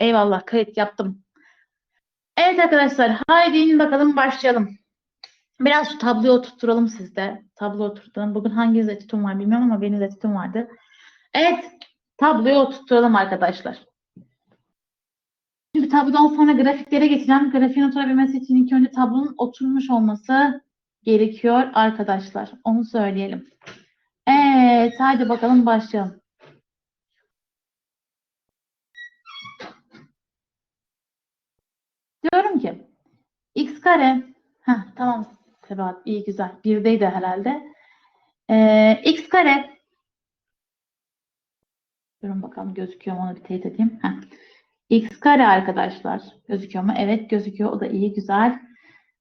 Eyvallah kayıt yaptım. Evet arkadaşlar haydi bakalım başlayalım. Biraz şu tabloyu oturtturalım sizde. Tablo oturtturalım. Bugün hangi etütüm var bilmiyorum ama benim etütüm vardı. Evet tabloyu oturtturalım arkadaşlar. Şimdi tablodan sonra grafiklere geçeceğim. Grafiğin oturabilmesi için ilk önce tablonun oturmuş olması gerekiyor arkadaşlar. Onu söyleyelim. Evet haydi bakalım başlayalım. Diyorum ki x kare Heh, tamam Sebahat iyi güzel. Birdeydi herhalde. Ee, x kare Durun bakalım gözüküyor mu onu bir teyit edeyim. Heh. x kare arkadaşlar. Gözüküyor mu? Evet gözüküyor. O da iyi güzel.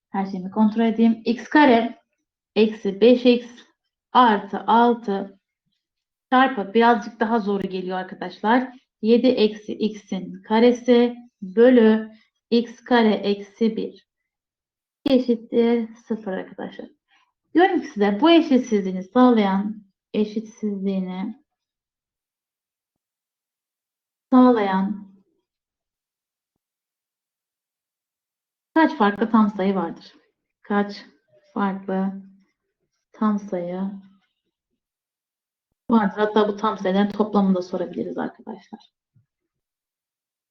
Her şeyimi kontrol edeyim. x kare eksi 5x artı 6 çarpı birazcık daha zoru geliyor arkadaşlar. 7 eksi x'in karesi bölü x kare eksi 1 eşittir 0 arkadaşlar. Diyorum ki size bu eşitsizliğini sağlayan eşitsizliğini sağlayan kaç farklı tam sayı vardır? Kaç farklı tam sayı vardır? Hatta bu tam sayıların toplamını da sorabiliriz arkadaşlar.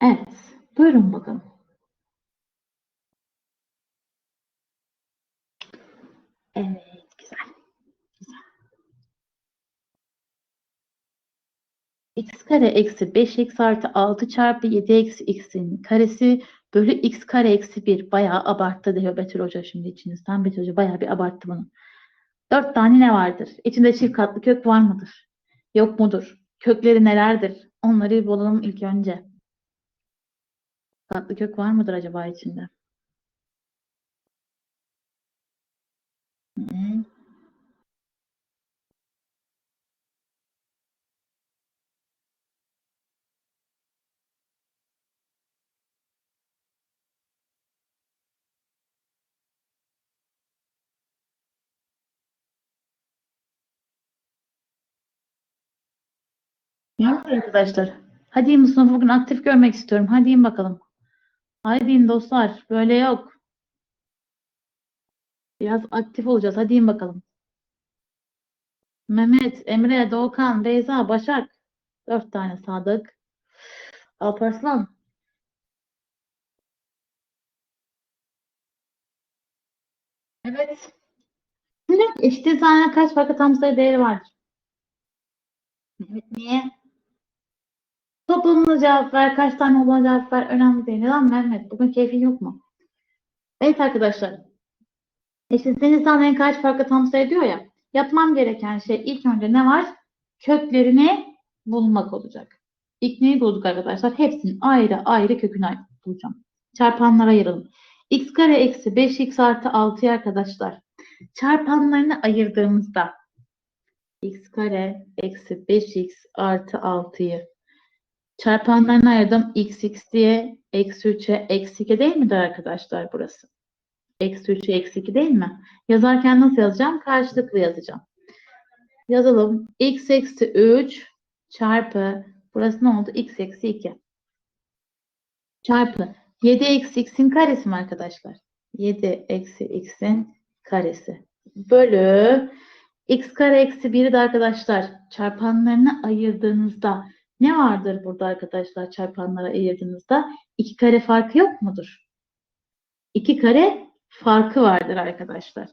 Evet. Buyurun bakalım. Evet. Güzel. Güzel. x kare eksi 5x artı 6 çarpı 7 eksi x'in karesi bölü x kare eksi 1. Bayağı abarttı diyor Betül Hoca şimdi içinizden. Betül Hoca bayağı bir abarttı bunu. 4 tane ne vardır? İçinde çift katlı kök var mıdır? Yok mudur? Kökleri nelerdir? Onları bulalım ilk önce. Katlı kök var mıdır acaba içinde? Hı. Yok arkadaşlar. Hadi Mustafa bugün aktif görmek istiyorum. Hadi bakalım. Hadi in dostlar. Böyle yok. Biraz aktif olacağız. Hadi in bakalım. Mehmet, Emre, Doğukan, Beyza, Başak. Dört tane Sadık. Alparslan. Evet. Şimdi eşit kaç farklı tam sayı değeri vardır? Mehmet niye? Toplamına cevap ver. Kaç tane olduğuna cevap ver. Önemli değil. Neden Mehmet? Bugün keyfin yok mu? Evet arkadaşlar. Eşitsizliğin sağlayan kaç farklı tam sayı diyor ya. Yapmam gereken şey ilk önce ne var? Köklerini bulmak olacak. İlk neyi bulduk arkadaşlar? Hepsinin ayrı ayrı kökünü bulacağım. Çarpanlara ayıralım. x kare eksi 5x artı 6'yı arkadaşlar. Çarpanlarını ayırdığımızda x kare eksi 5x artı 6'yı çarpanlarını ayırdım. x x diye eksi 3'e eksi 2 değil midir arkadaşlar burası? Eksi 3'e eksi 2 değil mi? Yazarken nasıl yazacağım? Karşılıklı yazacağım. Yazalım. x eksi 3 çarpı burası ne oldu? x eksi 2 çarpı 7 eksi x'in karesi mi arkadaşlar? 7 eksi x'in karesi bölü x kare eksi 1'i de arkadaşlar çarpanlarını ayırdığınızda ne vardır burada arkadaşlar çarpanlara ayırdığınızda? 2 kare farkı yok mudur? 2 kare farkı vardır arkadaşlar.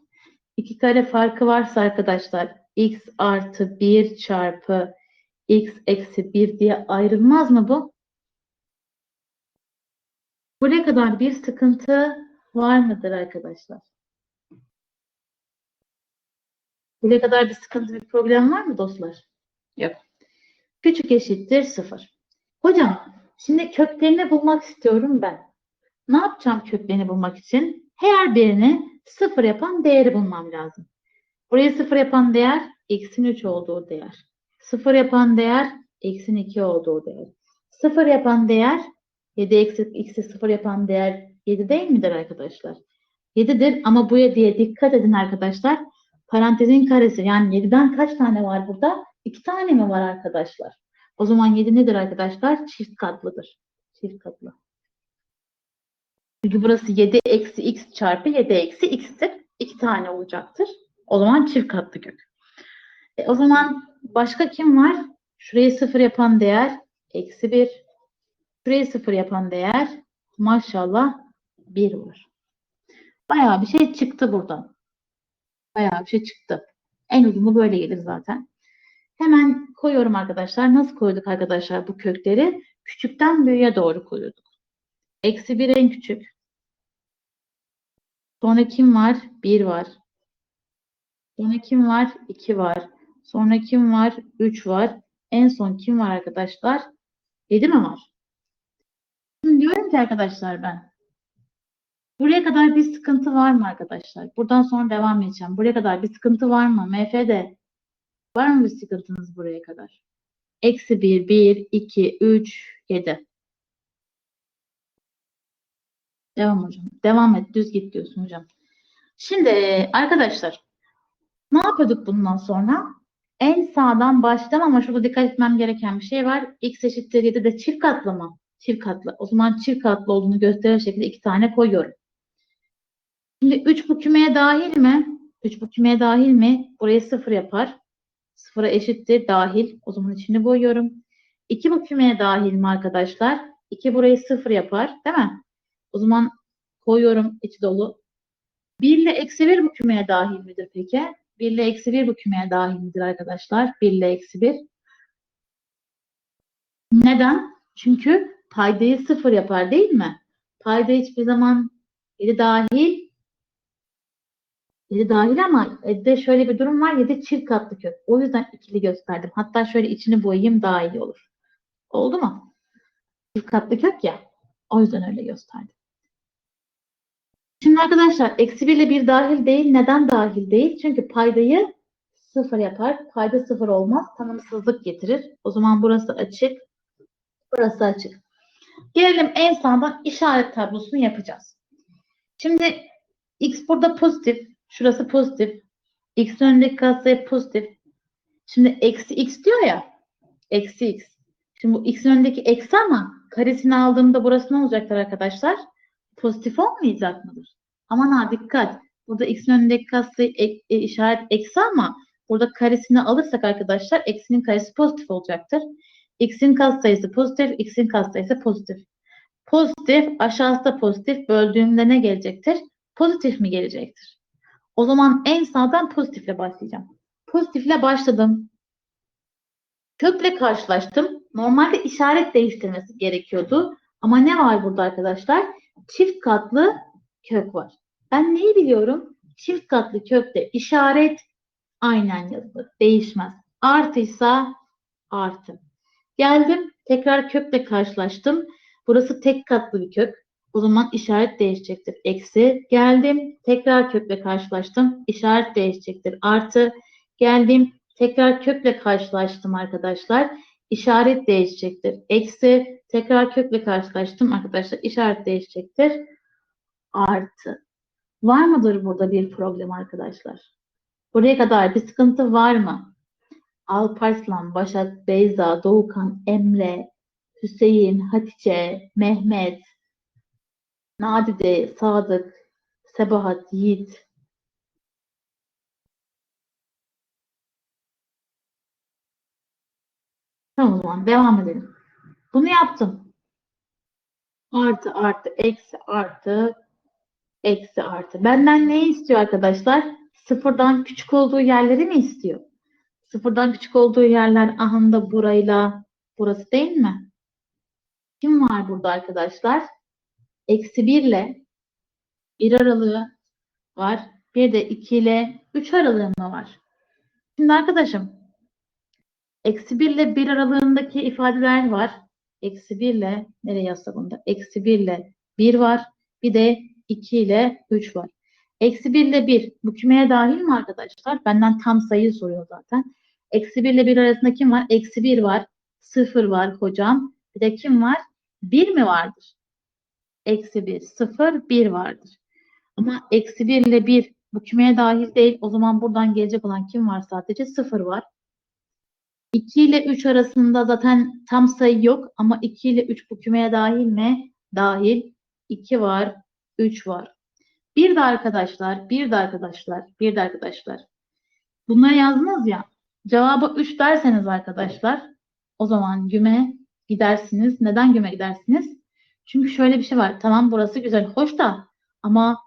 2 kare farkı varsa arkadaşlar x artı 1 çarpı x eksi 1 diye ayrılmaz mı bu? Buraya kadar bir sıkıntı var mıdır arkadaşlar? Buraya kadar bir sıkıntı, bir problem var mı dostlar? Yok. Küçük eşittir 0. Hocam, şimdi köklerini bulmak istiyorum ben. Ne yapacağım köklerini bulmak için? Her birini 0 yapan değeri bulmam lazım. Burayı 0 yapan değer x'in 3 olduğu değer. 0 yapan değer x'in 2 olduğu değer. 0 yapan değer 7 eksi x'i 0 yapan değer 7 değil midir arkadaşlar? 7'dir ama bu 7'ye dikkat edin arkadaşlar. Parantezin karesi yani 7'den kaç tane var burada? 2 tane mi var arkadaşlar? O zaman 7 nedir arkadaşlar? Çift katlıdır. Çift katlı. Çünkü burası 7 eksi x çarpı 7 eksi x'tir. 2 tane olacaktır. O zaman çift katlı kök. E, o zaman başka kim var? Şurayı sıfır yapan değer eksi 1. Şurayı sıfır yapan değer maşallah 1 var. Bayağı bir şey çıktı buradan. Bayağı bir şey çıktı. En uzunu böyle gelir zaten. Hemen koyuyorum arkadaşlar. Nasıl koyduk arkadaşlar bu kökleri? Küçükten büyüğe doğru koyuyorduk. Eksi 1 en küçük. Sonra kim var? 1 var. Sonra kim var? 2 var. Sonra kim var? 3 var. En son kim var arkadaşlar? 7 mi var? Şimdi diyorum ki arkadaşlar ben. Buraya kadar bir sıkıntı var mı arkadaşlar? Buradan sonra devam edeceğim. Buraya kadar bir sıkıntı var mı? MF'de. Var mı bir sıkıntınız buraya kadar? Eksi 1, 1, 2, 3, 7. Devam hocam. Devam et. Düz git diyorsun hocam. Şimdi arkadaşlar ne yapıyorduk bundan sonra? En sağdan başlam ama şurada dikkat etmem gereken bir şey var. X eşittir 7 de çift katlı mı? Çift katlı. O zaman çift katlı olduğunu gösterir şekilde iki tane koyuyorum. Şimdi 3 bu kümeye dahil mi? 3 bu kümeye dahil mi? Burayı 0 yapar. 0'a eşittir dahil. O zaman içini boyuyorum. 2 bu kümeye dahil mi arkadaşlar? 2 burayı 0 yapar. Değil mi? O zaman koyuyorum içi dolu. 1 ile eksi 1 bu kümeye dahil midir peki? 1 ile eksi 1 bu kümeye dahil midir arkadaşlar? 1 ile eksi 1. Neden? Çünkü paydayı 0 yapar değil mi? Payda hiçbir zaman 7 dahil 7 dahil ama 7'de şöyle bir durum var. 7 çift katlı kök. O yüzden ikili gösterdim. Hatta şöyle içini boyayayım daha iyi olur. Oldu mu? Çift katlı kök ya. O yüzden öyle gösterdim. Şimdi arkadaşlar eksi 1 ile 1 dahil değil. Neden dahil değil? Çünkü paydayı 0 yapar. Payda 0 olmaz. Tanımsızlık getirir. O zaman burası açık. Burası açık. Gelelim en sağdan işaret tablosunu yapacağız. Şimdi x burada pozitif. Şurası pozitif. X önündeki katsayı pozitif. Şimdi eksi x diyor ya. Eksi x. Şimdi bu x'in önündeki eksi ama karesini aldığımda burası ne olacaktır arkadaşlar? Pozitif olmayacak mıdır? Aman ha dikkat. Burada x'in önündeki katsayı e, işaret eksi ama burada karesini alırsak arkadaşlar eksinin karesi pozitif olacaktır. x'in katsayısı pozitif, x'in katsayısı pozitif. Pozitif aşağısı da pozitif böldüğümde ne gelecektir? Pozitif mi gelecektir? O zaman en sağdan pozitifle başlayacağım. Pozitifle başladım. Kökle karşılaştım. Normalde işaret değiştirmesi gerekiyordu. Ama ne var burada arkadaşlar? Çift katlı kök var. Ben neyi biliyorum? Çift katlı kökte işaret aynen yazılır. Değişmez. Artıysa artı. Geldim. Tekrar kökle karşılaştım. Burası tek katlı bir kök. O zaman işaret değişecektir. Eksi. Geldim. Tekrar kökle karşılaştım. İşaret değişecektir. Artı. Geldim. Tekrar kökle karşılaştım arkadaşlar. İşaret değişecektir. Eksi. Tekrar kökle karşılaştım arkadaşlar. İşaret değişecektir. Artı. Var mıdır burada bir problem arkadaşlar? Buraya kadar bir sıkıntı var mı? Alparslan, Başak, Beyza, Doğukan, Emre, Hüseyin, Hatice, Mehmet, Nadide, Sadık, Sebahat, Yiğit. Tamam o zaman devam edelim. Bunu yaptım. Artı artı eksi artı eksi artı. Benden ne istiyor arkadaşlar? Sıfırdan küçük olduğu yerleri mi istiyor? Sıfırdan küçük olduğu yerler ahında burayla burası değil mi? Kim var burada arkadaşlar? Eksi 1 ile 1 aralığı var. Bir de 2 ile 3 aralığı mı var? Şimdi arkadaşım eksi 1 ile 1 aralığındaki ifadeler var. Eksi 1 ile nereye yazsak onu da? Eksi 1 ile 1 var. Bir de 2 ile 3 var. Eksi 1 ile 1 bu kümeye dahil mi arkadaşlar? Benden tam sayıyı soruyor zaten. Eksi 1 ile 1 arasında kim var? Eksi 1 var. 0 var hocam. Bir de kim var? 1 mi vardır? Eksi 1, 0, 1 vardır. Ama eksi 1 ile 1 bu kümeye dahil değil. O zaman buradan gelecek olan kim var sadece? 0 var. 2 ile 3 arasında zaten tam sayı yok ama 2 ile 3 bu kümeye dahil mi? Dahil. 2 var, 3 var. Bir de arkadaşlar, bir de arkadaşlar, bir de arkadaşlar. Bunları yazdınız ya. Cevabı 3 derseniz arkadaşlar o zaman güme gidersiniz. Neden güme gidersiniz? Çünkü şöyle bir şey var. Tamam burası güzel, hoş da ama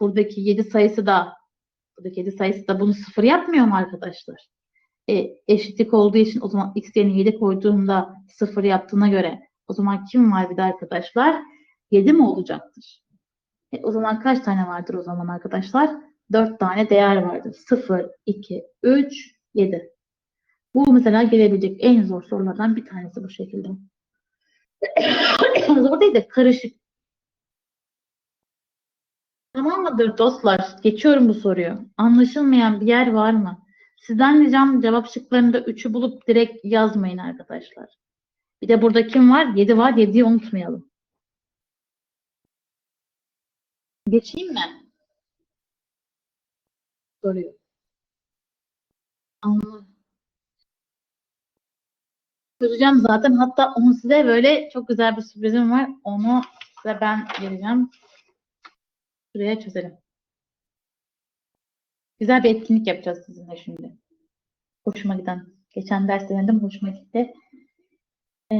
buradaki 7 sayısı da buradaki 7 sayısı da bunu sıfır yapmıyor mu arkadaşlar? E, eşitlik olduğu için o zaman x yerine 7 koyduğumda sıfır yaptığına göre o zaman kim var bir de arkadaşlar? 7 mi olacaktır? E, o zaman kaç tane vardır o zaman arkadaşlar? 4 tane değer vardır. 0, 2, 3, 7. Bu mesela gelebilecek en zor sorulardan bir tanesi bu şekilde. zor değil de karışık. Tamam mıdır dostlar? Geçiyorum bu soruyu. Anlaşılmayan bir yer var mı? Sizden ricam cevap şıklarında 3'ü bulup direkt yazmayın arkadaşlar. Bir de burada kim var? 7 var. 7'yi unutmayalım. Geçeyim mi? Soruyu. Anladım. Çözeceğim zaten. Hatta onu size böyle çok güzel bir sürprizim var. Onu size ben vereceğim. Şuraya çözelim. Güzel bir etkinlik yapacağız sizinle şimdi. Hoşuma giden. Geçen ders denedim. Hoşuma gitti. Ee,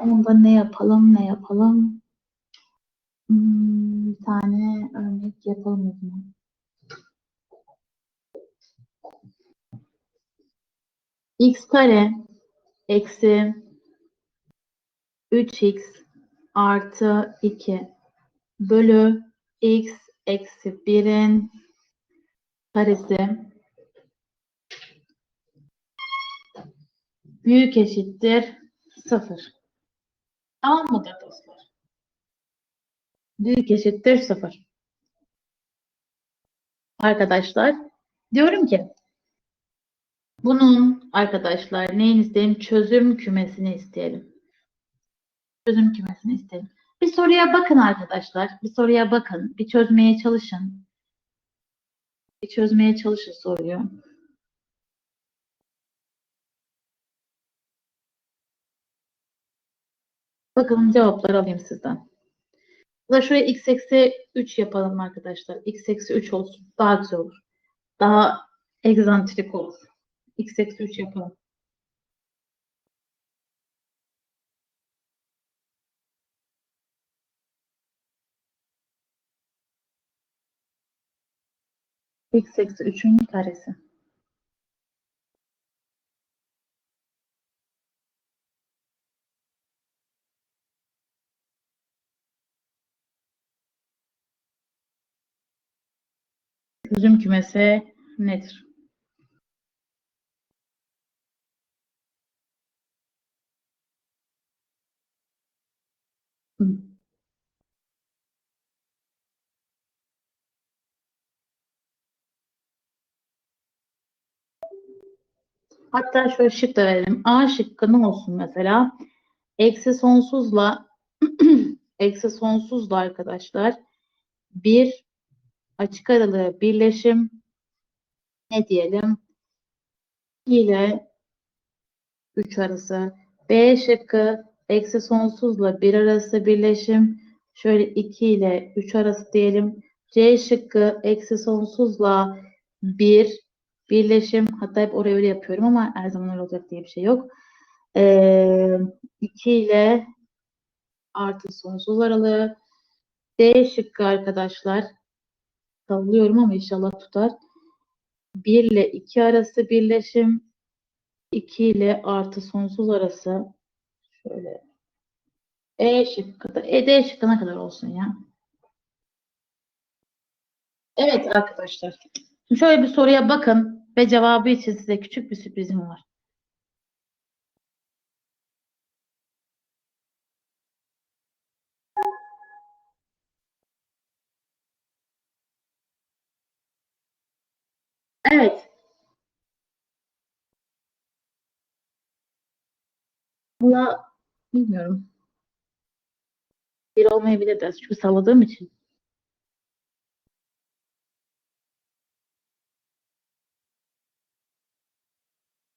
onda ne yapalım? Ne yapalım? Hmm, bir tane örnek yapalım o zaman. x kare eksi 3x artı 2 bölü x eksi 1'in karesi büyük eşittir 0. Tamam mıdır dostlar? Büyük eşittir 0. Arkadaşlar diyorum ki bunun arkadaşlar neyin isteyelim? Çözüm kümesini isteyelim. Çözüm kümesini isteyelim. Bir soruya bakın arkadaşlar. Bir soruya bakın. Bir çözmeye çalışın. Çözmeye çalışın soruyu. Bakalım cevapları alayım sizden. Da şuraya x eksi 3 yapalım arkadaşlar. x eksi 3 olsun. Daha güzel olur. Daha egzantrik olur. x eksi 3 yapalım. X eksi 3'ün karesi. Çözüm kümesi nedir? Hı. Hatta şöyle şık da verelim. A şıkkı ne olsun mesela? Eksi sonsuzla eksi sonsuzla arkadaşlar bir açık aralığı birleşim ne diyelim? 2 ile 3 arası. B şıkkı eksi sonsuzla 1 arası birleşim. Şöyle 2 ile 3 arası diyelim. C şıkkı eksi sonsuzla 1 birleşim. Hatta hep oraya öyle yapıyorum ama her zaman öyle olacak diye bir şey yok. Ee, 2 ile artı sonsuz aralığı. D şıkkı arkadaşlar. Sallıyorum ama inşallah tutar. 1 ile 2 arası birleşim. 2 ile artı sonsuz arası. Şöyle. E şıkkı da. E, D şıkkına kadar olsun ya. Evet arkadaşlar. Şöyle bir soruya bakın ve cevabı için size küçük bir sürprizim var. Evet. Buna bilmiyorum. Bir olmayabilir de çünkü salladığım için.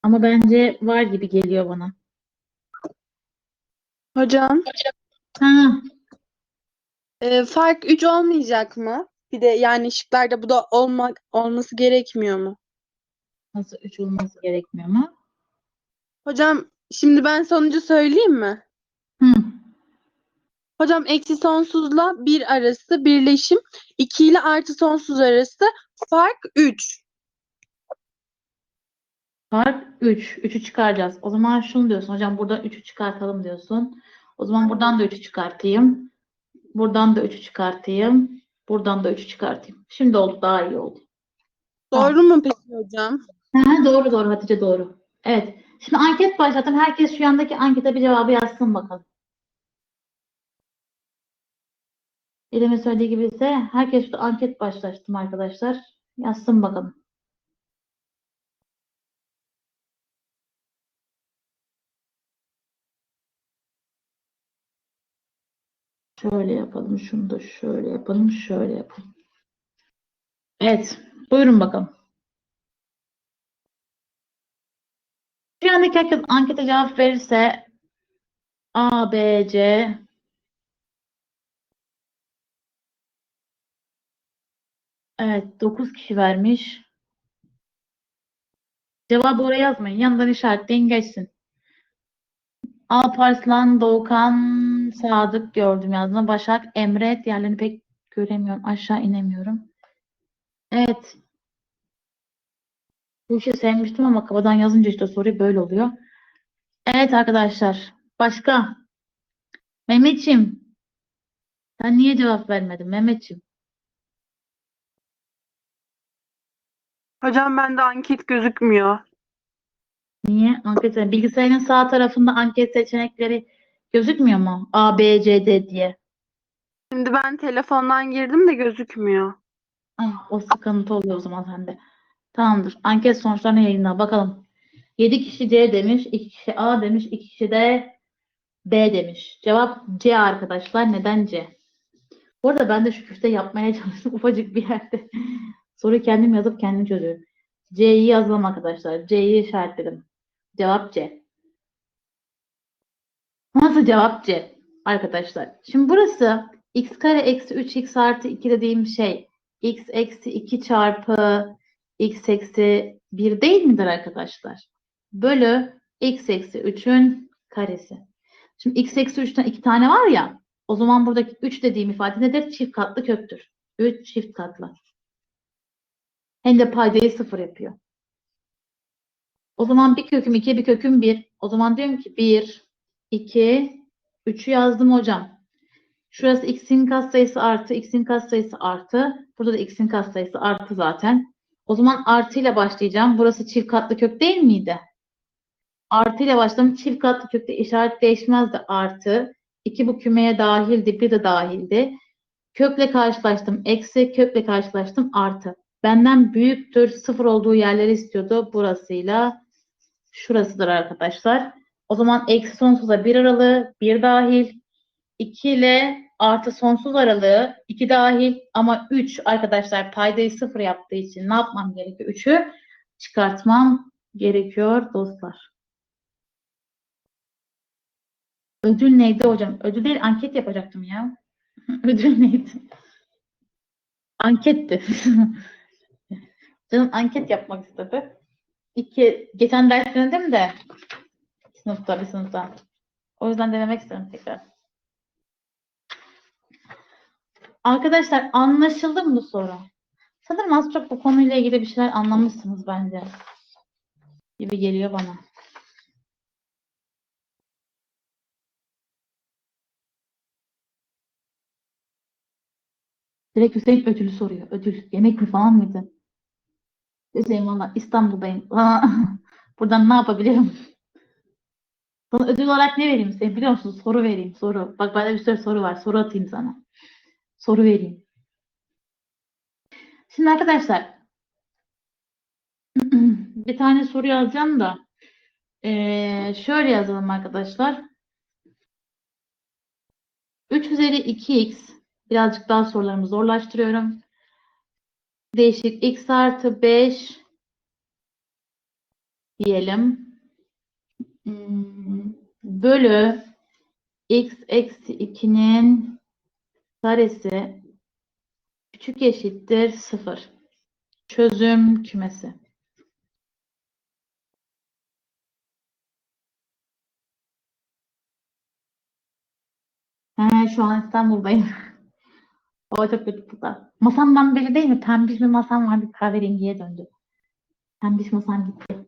Ama bence var gibi geliyor bana. Hocam, Ha, e, fark 3 olmayacak mı? Bir de yani şıklarda bu da olmak olması gerekmiyor mu? nasıl 3 olması gerekmiyor mu? Hocam, şimdi ben sonucu söyleyeyim mi? Hı. Hocam eksi sonsuzla 1 arası birleşim, 2 ile artı sonsuz arası fark 3. Fark 3. 3'ü çıkaracağız. O zaman şunu diyorsun. Hocam buradan 3'ü çıkartalım diyorsun. O zaman buradan da 3'ü çıkartayım. Buradan da 3'ü çıkartayım. Buradan da 3'ü çıkartayım. Şimdi oldu. Daha iyi oldu. Doğru mu peki hocam? Ha, doğru doğru Hatice doğru. Evet. Şimdi anket başlattım. Herkes şu yandaki ankete bir cevabı yazsın bakalım. İrem'in söylediği gibi ise herkes şu anket başlattım arkadaşlar. Yazsın bakalım. Şöyle yapalım, şunu da şöyle yapalım, şöyle yapalım. Evet, buyurun bakalım. Şu andaki herkes ankete cevap verirse A, B, C Evet, 9 kişi vermiş. Cevabı oraya yazmayın. Yanından işaretleyin geçsin. Alparslan, Doğukan, Sadık gördüm yazdığını. Başak, Emre. Diğerlerini pek göremiyorum. Aşağı inemiyorum. Evet. Bu işi sevmiştim ama kafadan yazınca işte soruyu böyle oluyor. Evet arkadaşlar. Başka? Mehmetçim. Sen niye cevap vermedin Mehmetçim? Hocam bende anket gözükmüyor. Niye? Anket bilgisayarın sağ tarafında anket seçenekleri gözükmüyor mu? A, B, C, D diye. Şimdi ben telefondan girdim de gözükmüyor. Ah, o sıkıntı oluyor o zaman sende. Tamamdır. Anket sonuçlarını yayınla. Bakalım. 7 kişi C demiş, 2 kişi A demiş, 2 kişi de B demiş. Cevap C arkadaşlar. Neden C? Bu arada ben de şu küfte yapmaya çalıştım ufacık bir yerde. Soruyu kendim yazıp kendim çözüyorum. C'yi yazalım arkadaşlar. C'yi işaretledim. Cevap C. Nasıl cevap C? Arkadaşlar. Şimdi burası x kare eksi 3x artı 2 dediğim şey x eksi 2 çarpı x eksi 1 değil midir arkadaşlar? Bölü x eksi 3'ün karesi. Şimdi x eksi 3'ten 2 tane var ya o zaman buradaki 3 dediğim ifade nedir? Çift katlı köktür. 3 çift katlı. Hem de paydayı sıfır yapıyor. O zaman bir köküm 2, bir köküm 1. O zaman diyorum ki 1, 2, 3'ü yazdım hocam. Şurası x'in katsayısı artı, x'in katsayısı artı. Burada da x'in katsayısı artı zaten. O zaman artı ile başlayacağım. Burası çift katlı kök değil miydi? Artı ile başladım. Çift katlı kökte işaret değişmezdi artı. 2 bu kümeye dahildi, bir de dahildi. Kökle karşılaştım. Eksi, kökle karşılaştım. Artı. Benden büyüktür, sıfır olduğu yerleri istiyordu. Burasıyla şurasıdır arkadaşlar. O zaman eksi sonsuza bir aralığı, bir dahil. 2 ile artı sonsuz aralığı 2 dahil ama 3 arkadaşlar paydayı sıfır yaptığı için ne yapmam gerekiyor? 3'ü çıkartmam gerekiyor dostlar. Ödül neydi hocam? Ödül değil anket yapacaktım ya. Ödül neydi? Anketti. Canım anket yapmak istedi. İki, geçen ders denedim de sınıfta bir sınıfta. O yüzden denemek istedim tekrar. Arkadaşlar anlaşıldı mı bu soru? Sanırım az çok bu konuyla ilgili bir şeyler anlamışsınız bence. Gibi geliyor bana. Direkt Hüseyin ödülü soruyor. Ödül. Yemek mi falan mıydı? Hüseyin valla İstanbul'dayım. Buradan ne yapabilirim? Sana ödül olarak ne vereyim Hüseyin? Biliyor musun? Soru vereyim. Soru. Bak bende bir sürü soru var. Soru atayım sana. Soru vereyim. Şimdi arkadaşlar bir tane soru yazacağım da eee, şöyle yazalım arkadaşlar. 3 üzeri 2x birazcık daha sorularımı zorlaştırıyorum. Değişik x artı 5 diyelim. Hmm, bölü x eksi 2'nin karesi küçük eşittir 0. Çözüm kümesi. He, şu an İstanbul'dayım. Hava çok kötü burada. Masamdan belli değil mi? Pembiş bir masam vardı kahverengiye döndü. Pembiş masam gitti.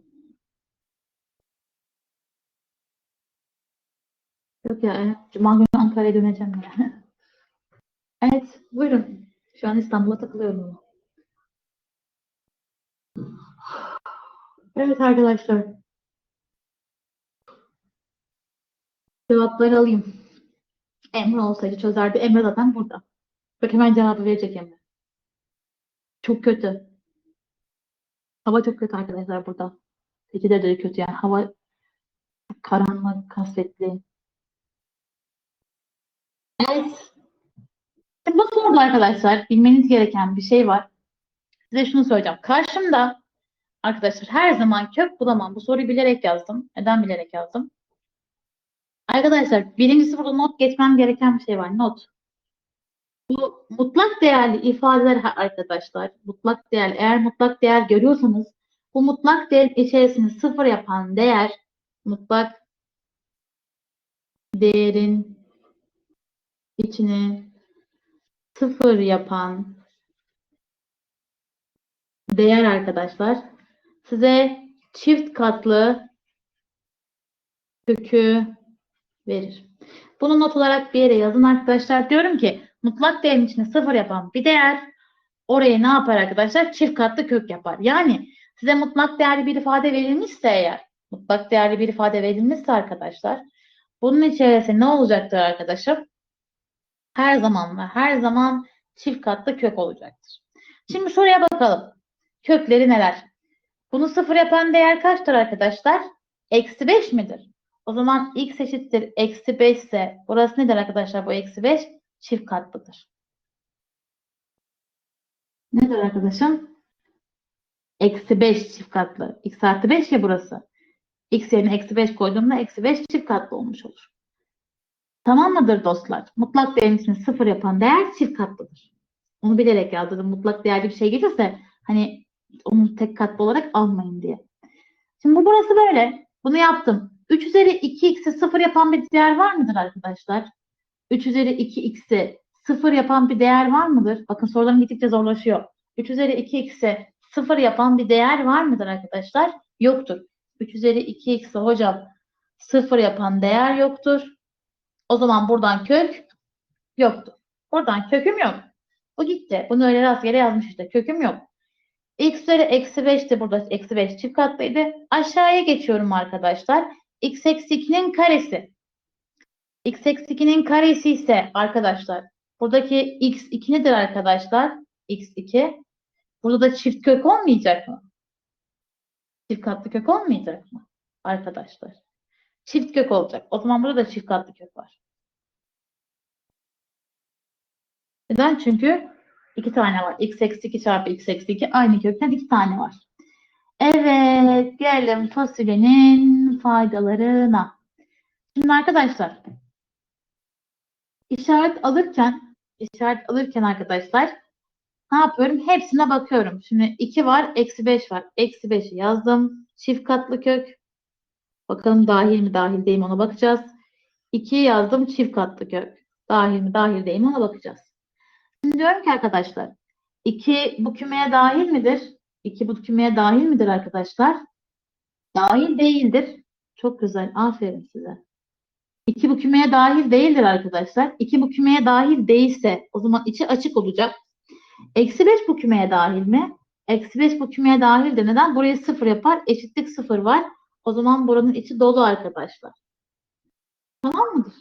Yok ya, evet. Cuma günü Ankara'ya döneceğim ya. Evet, buyurun. Şu an İstanbul'a takılıyorum. Evet arkadaşlar. Cevapları alayım. Emre olsaydı çözerdi. Emre zaten burada. Bak hemen cevabı verecek Emre. Çok kötü. Hava çok kötü arkadaşlar burada. Geceleri de kötü yani. Hava karanlık, kasvetli. Evet. Şimdi bu soruda arkadaşlar bilmeniz gereken bir şey var. Size şunu söyleyeceğim. Karşımda arkadaşlar her zaman kök bulamam. Bu soruyu bilerek yazdım. Neden bilerek yazdım? Arkadaşlar birincisi burada not geçmem gereken bir şey var. Not. Bu mutlak değerli ifadeler arkadaşlar. Mutlak değer. Eğer mutlak değer görüyorsanız bu mutlak değer içerisinde sıfır yapan değer mutlak değerin içine sıfır yapan değer arkadaşlar size çift katlı kökü verir. Bunu not olarak bir yere yazın arkadaşlar. Diyorum ki mutlak değerin içine sıfır yapan bir değer oraya ne yapar arkadaşlar? Çift katlı kök yapar. Yani size mutlak değerli bir ifade verilmişse eğer mutlak değerli bir ifade verilmişse arkadaşlar bunun içerisinde ne olacaktır arkadaşım? Her zaman ve her zaman çift katlı kök olacaktır. Şimdi şuraya bakalım. Kökleri neler? Bunu sıfır yapan değer kaçtır arkadaşlar? Eksi 5 midir? O zaman x eşittir eksi 5 ise burası nedir arkadaşlar bu eksi 5? Çift katlıdır. Nedir arkadaşım? Eksi 5 çift katlı. x artı 5 ya burası. x yerine eksi 5 koyduğumda eksi 5 çift katlı olmuş olur. Tamam mıdır dostlar? Mutlak değerin içine sıfır yapan değer çift katlıdır. Onu bilerek yazdım. Mutlak değerli bir şey gelirse hani onu tek katlı olarak almayın diye. Şimdi bu burası böyle. Bunu yaptım. 3 üzeri 2x'i 0 yapan bir değer var mıdır arkadaşlar? 3 üzeri 2x'i 0 yapan bir değer var mıdır? Bakın sorularım gittikçe zorlaşıyor. 3 üzeri 2x'i 0 yapan bir değer var mıdır arkadaşlar? Yoktur. 3 üzeri 2x'i hocam 0 yapan değer yoktur. O zaman buradan kök yoktur. Buradan köküm yok. Bu gitti. Bunu öyle rastgele yazmış işte. Köküm yok. X üzeri eksi 5 de burada eksi 5 çift katlıydı. Aşağıya geçiyorum arkadaşlar. X eksi 2'nin karesi. X eksi 2'nin karesi ise arkadaşlar buradaki X2 nedir arkadaşlar? X2. Burada da çift kök olmayacak mı? Çift katlı kök olmayacak mı? Arkadaşlar. Çift kök olacak. O zaman burada da çift katlı kök var. Neden? Çünkü iki tane var. X eksi 2 çarpı X eksi 2 aynı kökten iki tane var. Evet, gelelim fasulyenin faydalarına. Şimdi arkadaşlar, işaret alırken, işaret alırken arkadaşlar, ne yapıyorum? Hepsine bakıyorum. Şimdi 2 var, eksi 5 var. Eksi 5'i yazdım. Çift katlı kök. Bakalım dahil mi dahil değil mi ona bakacağız. 2'yi yazdım, çift katlı kök. Dahil mi dahil değil mi ona bakacağız. Şimdi diyorum ki arkadaşlar, 2 bu kümeye dahil midir? 2 bu kümeye dahil midir arkadaşlar? Dahil değildir. Çok güzel. Aferin size. 2 bu kümeye dahil değildir arkadaşlar. 2 bu kümeye dahil değilse o zaman içi açık olacak. Eksi 5 bu kümeye dahil mi? Eksi 5 bu kümeye dahil de neden? Burayı 0 yapar. Eşitlik 0 var. O zaman buranın içi dolu arkadaşlar. Tamam mıdır?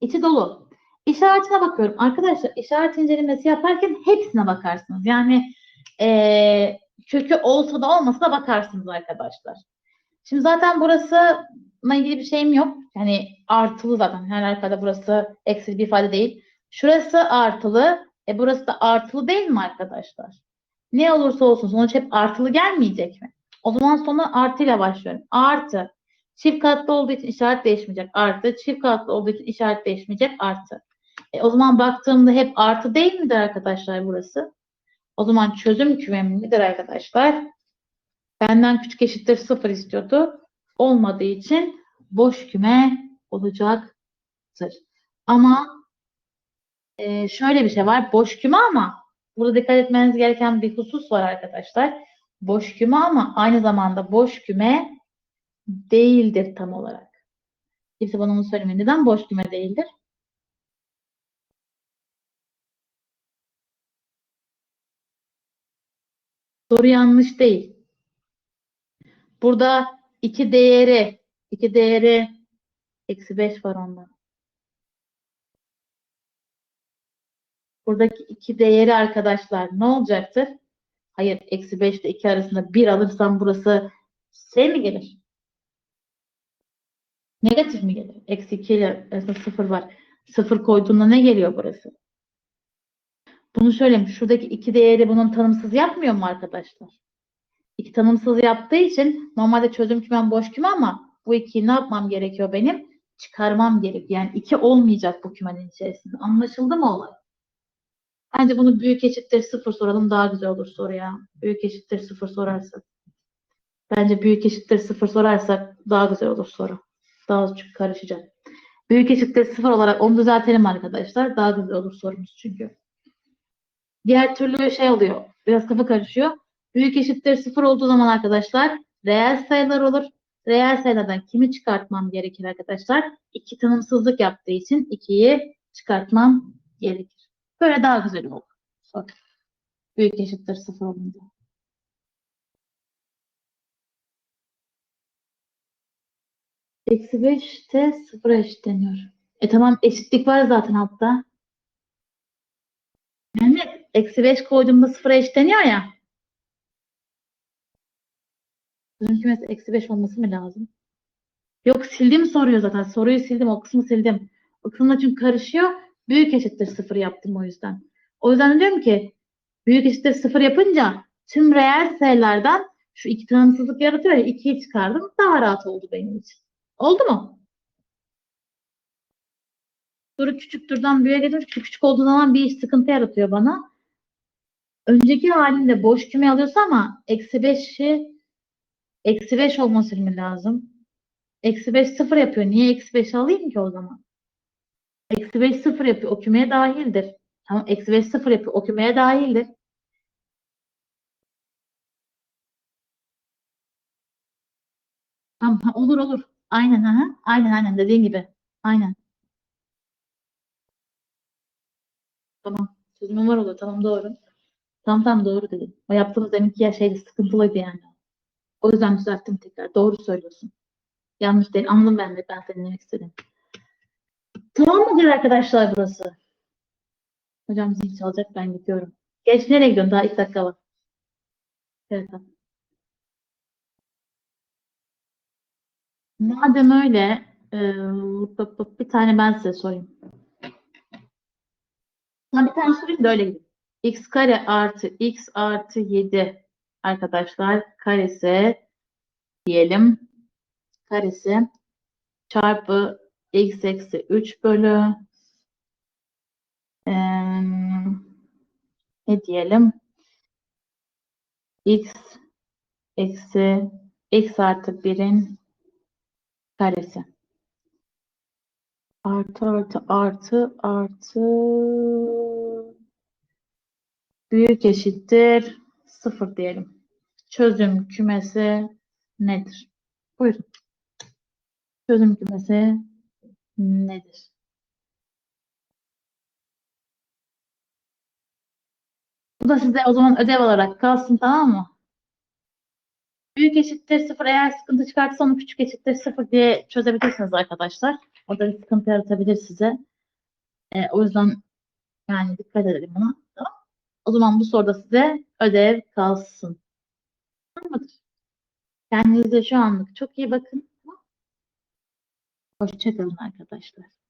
İçi dolu. İşaretine bakıyorum. Arkadaşlar işaret incelemesi yaparken hepsine bakarsınız. Yani eee, kökü olsa da olmasa da bakarsınız arkadaşlar. Şimdi zaten burasıyla ilgili bir şeyim yok. Yani artılı zaten. Her arkada burası eksi bir ifade değil. Şurası artılı. E burası da artılı değil mi arkadaşlar? Ne olursa olsun sonuç hep artılı gelmeyecek mi? O zaman sonu artıyla başlıyorum. Artı. Çift katlı olduğu için işaret değişmeyecek artı. Çift katlı olduğu için işaret değişmeyecek artı. E, o zaman baktığımda hep artı değil midir arkadaşlar burası? O zaman çözüm kümem nedir arkadaşlar? Benden küçük eşittir sıfır istiyordu. Olmadığı için boş küme olacaktır. Ama e, şöyle bir şey var. Boş küme ama burada dikkat etmeniz gereken bir husus var arkadaşlar. Boş küme ama aynı zamanda boş küme değildir tam olarak. Kimse bana onu söylemiyor. Neden boş küme değildir? Soru yanlış değil. Burada iki değeri, iki değeri eksi 5 var onda. Buradaki iki değeri arkadaşlar ne olacaktır? Hayır, eksi 5 ile 2 arasında 1 alırsam burası şey mi gelir? Negatif mi gelir? Eksi 2 ile arasında 0 var. 0 koyduğunda ne geliyor burası? Bunu söyleyeyim. Şuradaki iki değeri bunun tanımsız yapmıyor mu arkadaşlar? İki tanımsız yaptığı için normalde çözüm kümem boş küme ama bu ikiyi ne yapmam gerekiyor benim? Çıkarmam gerekiyor. Yani iki olmayacak bu kümenin içerisinde. Anlaşıldı mı olay? Bence bunu büyük eşittir sıfır soralım daha güzel olur soru ya. Büyük eşittir sıfır sorarsak. Bence büyük eşittir sıfır sorarsak daha güzel olur soru. Daha çünkü karışacak. Büyük eşittir sıfır olarak onu düzeltelim arkadaşlar. Daha güzel olur sorumuz çünkü. Diğer türlü şey oluyor. Biraz kafa karışıyor. Büyük eşittir sıfır olduğu zaman arkadaşlar reel sayılar olur. Reel sayılardan kimi çıkartmam gerekir arkadaşlar? İki tanımsızlık yaptığı için ikiyi çıkartmam gerekir. Böyle daha güzel olur. Soru. Büyük eşittir sıfır olunca. Eksi 5'te sıfıra eşitleniyor. E tamam eşitlik var zaten altta. Yani eksi 5 koyduğumda sıfıra eşitleniyor ya. Bunun kümesi eksi 5 olması mı lazım? Yok sildim soruyor zaten. Soruyu sildim. O kısmı sildim. O kısımda çünkü karışıyor. Büyük eşittir sıfır yaptım o yüzden. O yüzden diyorum ki büyük eşittir sıfır yapınca tüm reel sayılardan şu iki tanımsızlık yaratıyor ya ikiyi çıkardım. Daha rahat oldu benim için. Oldu mu? Soru küçüktürden büyüğe getirmiş. Küçük olduğu zaman bir sıkıntı yaratıyor bana. Önceki halinde boş küme alıyorsa ama eksi 5'i eksi 5 olması lazım? Eksi 5 sıfır yapıyor. Niye eksi 5 alayım ki o zaman? Eksi 5 sıfır yapıyor. O kümeye dahildir. Tamam. Eksi 5 sıfır yapıyor. O kümeye dahildir. Tamam. ha, olur olur. Aynen. Ha, aynen aynen. Dediğin gibi. Aynen. Tamam. Sözümün var olur. Tamam doğru. Tamam tamam doğru dedin. O yaptığımız deminki ya şeydi sıkıntılıydı yani. O yüzden düzelttim tekrar. Doğru söylüyorsun. Yanlış değil. Anladım ben de. Ben seni demek istedim. Tamam mıdır arkadaşlar burası? Hocam zil çalacak ben gidiyorum. Geç nereye gidiyorsun? Daha ilk dakika var. Evet. Madem öyle e, bir tane ben size sorayım. Bir tane sorayım da öyle gideyim. x kare artı x artı 7 arkadaşlar karesi diyelim karesi çarpı x eksi 3 bölü em, ne diyelim x eksi x artı 1'in karesi. Artı artı artı artı büyük eşittir sıfır diyelim. Çözüm kümesi nedir? Buyurun. Çözüm kümesi nedir? Bu da size o zaman ödev olarak kalsın tamam mı? Büyük eşittir sıfır eğer sıkıntı çıkartırsa onu küçük eşittir sıfır diye çözebilirsiniz arkadaşlar. O da bir sıkıntı yaratabilir size. E, o yüzden yani dikkat edelim buna. Tamam. O zaman bu soruda size ödev kalsın. Tamam mıdır? Kendinize şu anlık çok iyi bakın. Hoşçakalın arkadaşlar.